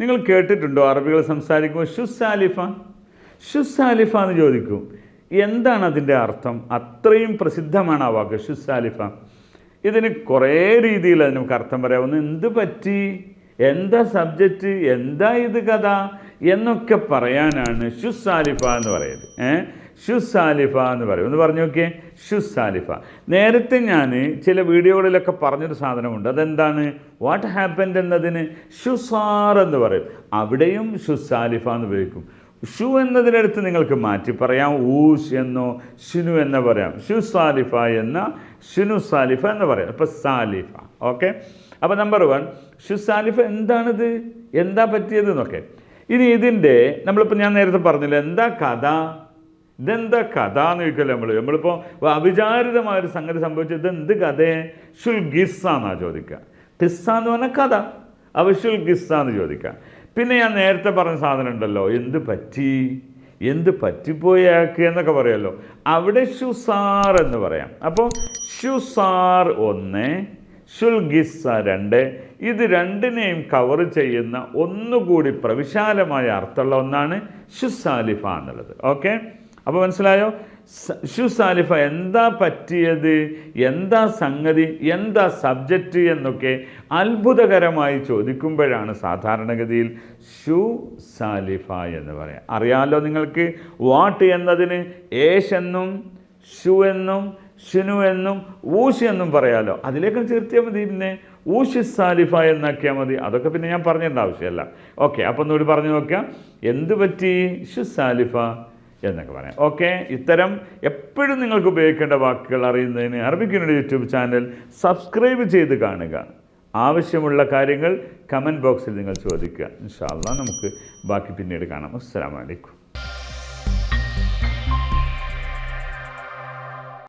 നിങ്ങൾ കേട്ടിട്ടുണ്ടോ അറബികൾ സംസാരിക്കുമ്പോൾ ഷുസാലിഫ ഷുസാലിഫ എന്ന് ചോദിക്കും. എന്താണ് അതിന്റെ അർത്ഥം? അത്രയും പ്രസിദ്ധമാണ് ആ വാക്ക് ഷുസാലിഫ ഇതിന് കുറേ രീതിയിൽ നമുക്ക് അർത്ഥം പറയാവുന്ന. എന്ത് പറ്റി? എന്താ സബ്ജക്റ്റ് എന്താ ഇത് കഥ? എന്നൊക്കെ പറയാനാണ് ഷുസാലിഫ എന്ന് പറയുന്നത്. ഏഹ് ഷുസാലിഫ എന്ന് പറയും. ഒന്ന് പറഞ്ഞു നോക്കിയേ. ഷുസാലിഫ. നേരത്തെ ഞാൻ ചില വീഡിയോകളിലൊക്കെ പറഞ്ഞൊരു സാധനമുണ്ട്. അതെന്താണ്? വാട്ട് ഹാപ്പൻഡ് എന്നതിന് ഷുസാർ എന്ന് പറയും. അവിടെയും ഷുസാലിഫ എന്ന് ഉപയോഗിക്കും ഷു എന്നതിനടുത്ത് നിങ്ങൾക്ക് മാറ്റി പറയാം. ഊഷ് എന്നോ ഷിനു എന്ന് പറയാം. ഷു സാലിഫ എന്ന ഷിനു സാലിഫ എന്ന് പറയാം. അപ്പോൾ സാലിഫ. ഓക്കെ? അപ്പോൾ നമ്പർ വൺ ഷു സാലിഫ എന്താണിത്? എന്താ പറ്റിയത് എന്നൊക്കെ ഇനി ഇതിന്റെ നമ്മളിപ്പോൾ ഞാൻ നേരത്തെ പറഞ്ഞില്ല എന്താ കഥ? ഇതെന്താ കഥ എന്ന് ചോദിക്കല്ലോ നമ്മൾ നമ്മളിപ്പോൾ അവിചാരിതമായ ഒരു സംഗതി സംഭവിച്ചത് ഇതെന്ത് കഥയെ ഷുൽ ഗിസ്സ എന്നാ ചോദിക്കുക ടിസ്സ എന്ന് പറഞ്ഞാൽ കഥ. അവ ഷുൽ ഗിസ്സ എന്ന് ചോദിക്കുക പിന്നെ ഞാൻ നേരത്തെ പറഞ്ഞ സാധനം ഉണ്ടല്ലോ എന്ത് പറ്റി? എന്ത് പറ്റിപ്പോയാക്ക് എന്നൊക്കെ പറയുമല്ലോ അവിടെ ഷുസാർ എന്ന് പറയാം. അപ്പോൾ ഷുസാർ ഒന്ന് ഷുൽഗിസ രണ്ട് ഇത് രണ്ടിനെയും കവർ ചെയ്യുന്ന ഒന്നുകൂടി പ്രവിശാലമായ അർത്ഥമുള്ള ഒന്നാണ് ഷുസാലിഫ എന്നുള്ളത്. ഓക്കെ അപ്പോൾ മനസ്സിലായോ? സ- ഷുസാലിഫ എന്താ പറ്റിയത്? എന്താ സംഗതി? എന്താ സബ്ജക്റ്റ് എന്നൊക്കെ അത്ഭുതകരമായി ചോദിക്കുമ്പോഴാണ് സാധാരണഗതിയിൽ ഷു സാലിഫ എന്ന് പറയാം. അറിയാമല്ലോ നിങ്ങൾക്ക് വാട്ട് എന്നതിന് ഏഷ് എന്നും ഷു എന്നും ഷിനു എന്നും ഊഷ് എന്നും പറയാമല്ലോ അതിലേക്ക് ചേർത്തിയാൽ മതി പിന്നെ. ഊഷ് സാലിഫ എന്നാക്കിയാൽ മതി. അതൊക്കെ പിന്നെ ഞാൻ പറഞ്ഞിട്ടുണ്ട് ആവശ്യമല്ല. ഓക്കെ അപ്പം ഒന്നുകൂടി പറഞ്ഞു നോക്കാം. എന്ത് പറ്റി? ഷു സാലിഫ. എന്നൊക്കെ പറയാം. ഓക്കെ? ഇത്തരം എപ്പോഴും നിങ്ങൾക്ക് ഉപയോഗിക്കേണ്ട വാക്കുകൾ അറിയുന്നതിന് അറബിക്കിനുടെ യൂട്യൂബ് ചാനൽ സബ്സ്ക്രൈബ് ചെയ്ത് കാണുക. ആവശ്യമുള്ള കാര്യങ്ങൾ കമന്റ് ബോക്സിൽ നിങ്ങൾ ചോദിക്കുക. ഇൻഷാല്ല നമുക്ക് ബാക്കി പിന്നീട് കാണാം. അസ്സാം വലൈക്കും